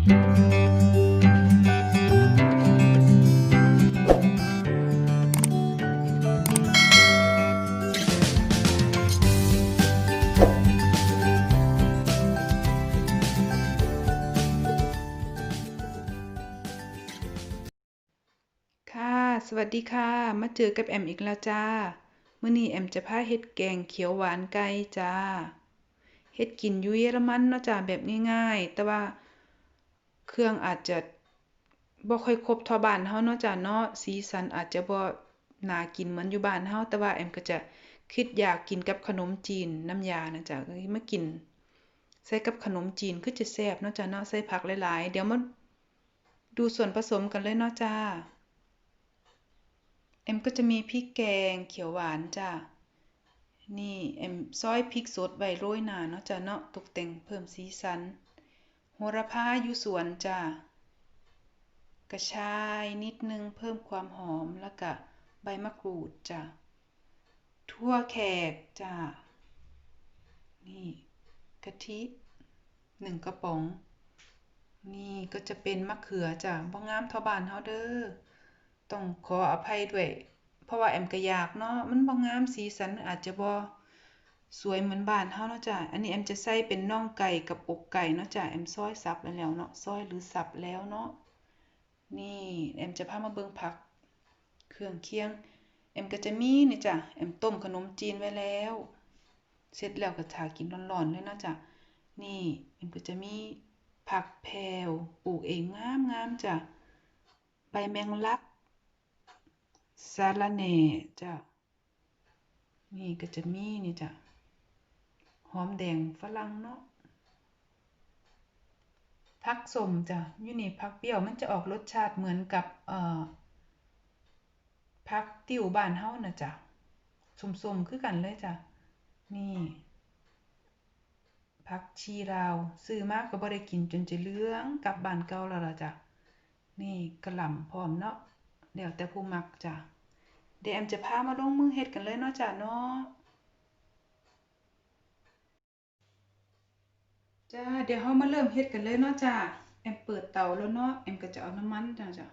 ค่ะสวัสดีค่ะ มาเจอกับแอมอีกแล้วจ้า มื้อนี้แอมจะพาเฮ็ดแกงเขียวหวานไก่จ้า เฮ็ดกินอยู่เยอรมันเนาะจ้าแบบง่ายๆ แต่ว่า เครื่องอาจจะบ่ค่อยครบเท่าบ้านเราเนาะจ้าเนาะ สีสันอาจจะบ่น่ากินเหมือนอยู่บ้านเราแต่ว่าแอมก็จะคิดอยากกินกับขนมจีนน้ำยานะจ้าก็เลยมากิน ใส่กับขนมจีนคือจะแซ่บเนาะจ้าเนาะใส่ผักหลายๆ เดี๋ยวมาดูส่วนผสมกันเลยเนาะจ้าเอ็มก็จะมีพริกแกงเขียวหวานจ้ะนี่เอ็มซอยพริกสดไว้โรยหนาเนาะจ้ะเนาะตกแต่งเพิ่มสีสัน หระพาอยู่สวนจ้ะกระชายนิดนึงเพิ่มความหอมแล้วก็ใบมะกรูดจ้ะทั่วแขกจ้ะนี่กะทิหนึ่งกระป๋อง นี่ก็จะเป็นมะเขือจ้ะบ่งามเท่าบ้านเฮาเด้อต้องขออภัยด้วย เพราะว่าแอมก็อยากเนาะมันบ่งามสีสันอาจจะบ่ สวยเหมือนบ้านเฮาเนาะจ้ะ อันนี้แอมจะใส่เป็นน่องไก่กับอกไก่เนาะจ้ะ แอมซอยสับแล้วเนาะ ซอยหรือสับแล้วเนาะ นี่แอมจะพามาเบิ่งผัก เครื่องเคียง แอมก็จะมีนี่จ้ะ แอมต้มขนมจีนไว้แล้ว เสร็จแล้วก็ทากินร้อนๆเลยเนาะจ้ะ นี่แอมก็จะมีผักแพรวปลูกเองงามๆจ้ะ ใบแมงลักสะระแหน่จ้ะ นี่ก็จะมีนี่จ้ะ หอมแดงฝรั่งเนาะผักสมจ้ะยูนี่ผักเปรี้ยวมันจะออกรสชาติเหมือนกับเอ่อผักติ้วบ้านเฮาน่ะจ้ะสมๆคือกันเลยจ้ะนี่ผักชีลาวซื้อมาก็บ่ได้กินจนจะเหลืองกลับบ้านเก่าแล้วล่ะจ้ะนี่กระหล่ำพร้อมเนาะแล้วแต่ผู้มักจ้ะเดี๋ยวแอมจะพามาลงมือเฮ็ดกันเลยเนาะจ้ะเนาะ จ้าเดี๋ยวเรามาเริ่มเฮ็ดกันเลยเนาะจ้ะแอมเปิดเตาแล้วเนาะแอมก็จะเอาน้ำมันจ้ะจ้ะ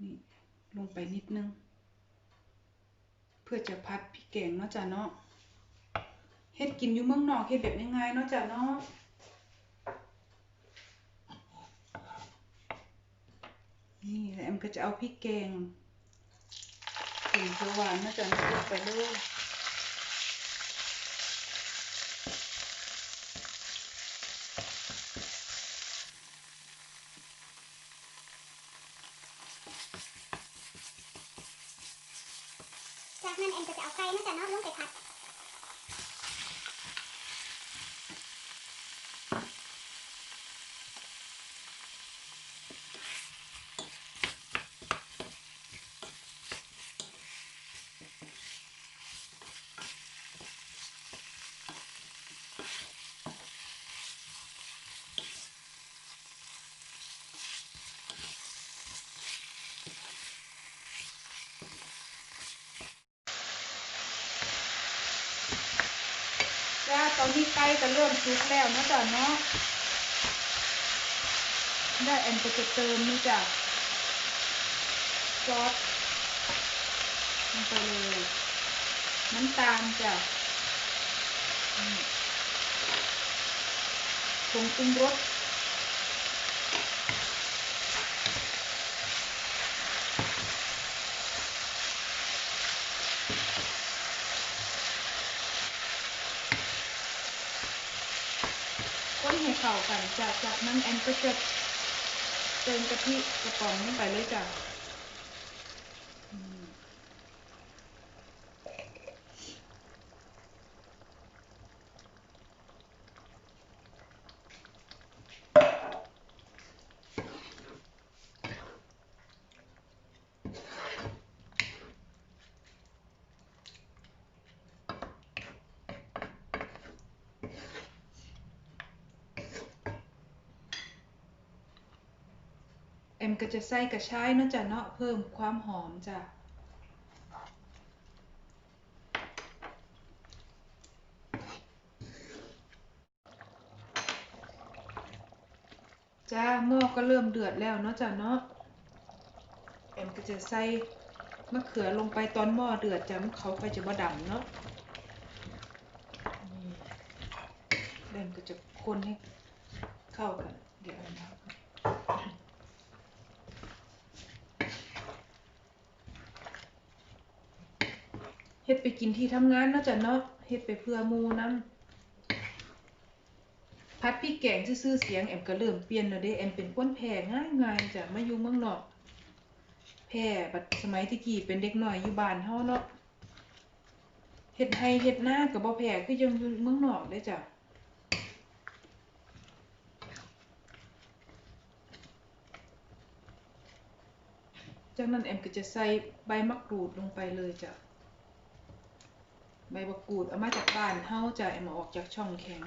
นี่ลงไปนิดนึง เพื่อจะผัดพริกแกงเนาะจ้ะเนาะเฮ็ดกินอยู่เมืองนอกเฮ็ดแบบง่ายๆเนาะจ้ะเนาะนี่แล้วแอมก็จะเอาพริกแกงสีเขียวหวานนะจ๊ะลงไปเลย จา กนั้นเอ็มก็จะเอาไก่นะจ๊ะเนาะลงไปผัด ตอนนี้ใกล้จะเริ่มสุกแล้วนะจ๊ะเนาะได้แอนก็จะเติมนี่จ้ะซอสลงไปเลยน้ำตาลจ้ะผงปรุงรส เข้ากันจากจากนั้นแอนก็จะเติมกะทิกระป๋องนี้ไปเลยจ้ะ มก็จะใส่กระชายเนาะจ้ะเนาะเพิ่มความหอมจ้ะจ้าหม้อก็เริ่มเดือดแล้วเนาะจ้ะเนาะแอมก็จะใส่มะเขือลงไปตอนหม้อเดือดจ้ะมันเขาไปจะบ่ดำเนาะแอมก็จะคนให้เข้ากันเดี๋ยวน้ำก่อน เฮ็ดไปกินที่ทำงานเนาะจ้ะเนาะเฮ็ดไปเพื่อมู่นำพัดพริกแกงซื่อเสียงแอมก็เริ่มเปลี่ยนแล้วเด้แอมเป็นคนแพ้ง่ายๆจ้ะมาอยู่เมืองนอกแพ้บัดสมัยที่กี้เป็นเด็กหน้อยอยู่บ้านเฮาเนาะเฮ็ดไร่เฮ็ดหน้าก็บ่แพ้คือยังอยู่เมืองนอกเด้จ้ะจากนั้นแอมก็จะใส่ใบมะกรูดลงไปเลยจ้ะ ใบมะกรูดเอามาจากบ้านเฮาจะแอมอาออกจากช่องแข็ง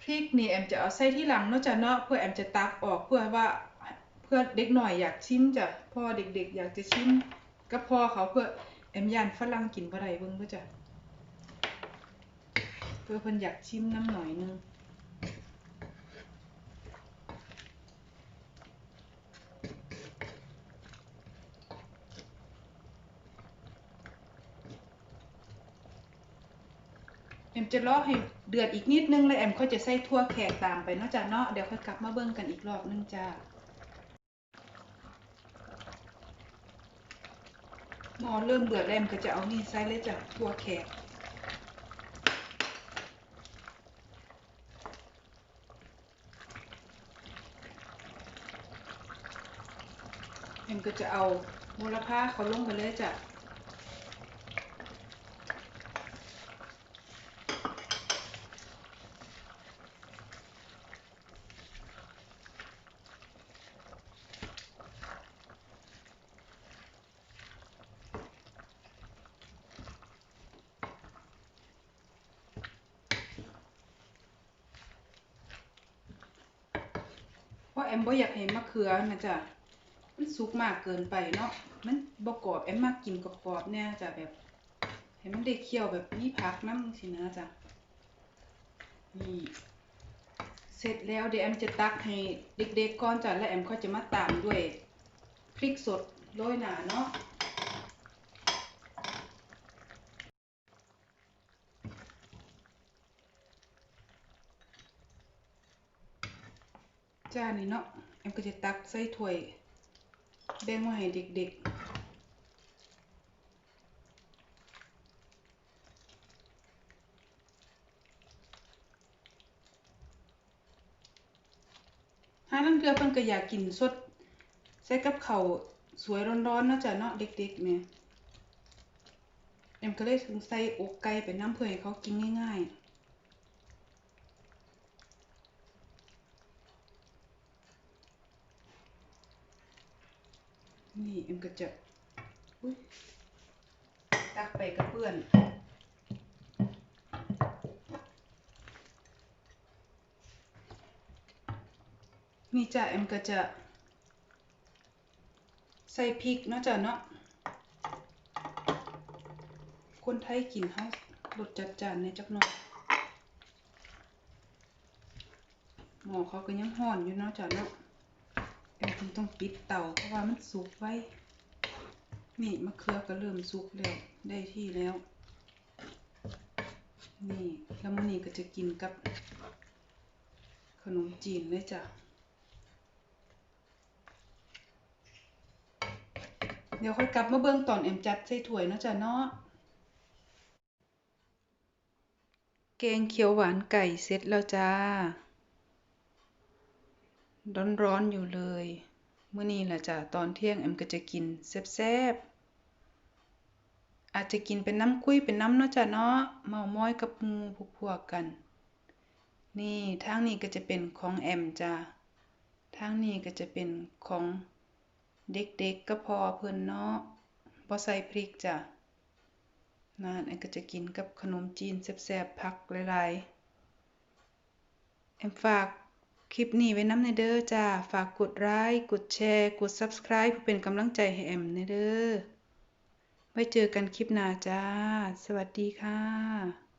พริกนี่แอมจะเอาใส่ที่หลังเนาะจ้ะเนาะเพื่อแอมจะตักออกเพื่อว่าเพื่อเด็กหน่อยอยากชิมจ้ะเพราะว่าเด็กๆ อยากจะชิมก็พอเขาเพื่อแอมยานฝรั่งกินบ่ได้เบิ่งเด้อจ้ะเพื่อเพิ่นอยากชิมน้ำหน่อยนึง จะรอให้เดือดอีกนิดนึงแล้วแอมก็จะใส่ถั่วแขกตามไปเนาะจ้ะเนาะเดี๋ยวค่อยกลับมาเบิ่งกันอีกรอบนึงจ้าหม้อเริ่มเดือดแล้วแอมก็จะเอานี่ใส่เลยจ้ะถั่วแขกแอมก็จะเอาโหระพาเขาลงไปเลยจ้ะ ราะแอมบ่อยากให้มะเขือนะจ๊ะมันสุกมากเกินไปเนาะมันบกรอบแอมมากกินกรอบๆแน่ยจ้ะแบบให้มันได้เคี่ยวแบบพีพักนำสินะจ้ะนี่เสร็จแล้วเดี๋ยวแอมจะตักให้เด็กๆก่อนจ้ะแล้วแอมก็จะมาตามด้วยพริกสดโรยหนาเนาะ จ้านี่เนาะแอมก็จะตักใส่ถ้วยแบ่งไว้ให้เด็กๆหาลังเทือเพิ่นก็อยากกินสดใส่กับเขาสวยร้อนๆเนาะจ้ะเนาะเด็กๆแหม่ยแอมก็เลยถึงใส่อกไก่ไปน้ำเพื่อให้เขากินง่ายๆ นี่เอ็มก็จะอุ๊ยตักไปกับเพื่อนนี่จ้ะเอ็มก็จะ ใส่พริกเนาะจ้ะเนาะคนไทยกินเฮารสจัดจานในจักหน่อยหมอเขาก็ยังร้อนอยู่เนาะจ้ะเนาะ ต้องปิดเตาเพราะว่ามันสุกไว้ นี่มะเขือก็เริ่มสุกแล้วได้ที่แล้ว นี่แล้วมื้อนี้ก็จะกินกับ ขนมจีนเลยจ้ะเดี๋ยวค่อยกลับมาเบิ่งตอนเอ็มจัดใส่ถ้วยเนาะจ้ะเนาะแกงเขียวหวานไก่เสร็จแล้วจ้า ร้อนๆอยู่เลย มื้อนี้ละจ้ะตอนเที่ยงแอมก็จะกินแซ่บๆอาจจะกินเป็นน้ำคุยเป็นน้ำเนาะจ้ะเนาะเมาม้อยกับหมูพวกๆกัน นี่ทางนี้ก็จะเป็นของแอมจ้ะทางนี้ก็จะเป็นของเด็กๆก็พอเพิ่นเนาะบ่ใส่พริกจ้ะนั่นแอมก็จะกินกับขนมจีนแซ่บๆผักหลายๆแอมฝาก คลิปนี้ไว้น้ำในเด้อจ้า ฝากกดไลค์กดแชร์ กด Subscribe เพื่อเป็นกำลังใจให้แอมในเด้อ ไว้เจอกันคลิปหน้าจ้า สวัสดีค่ะ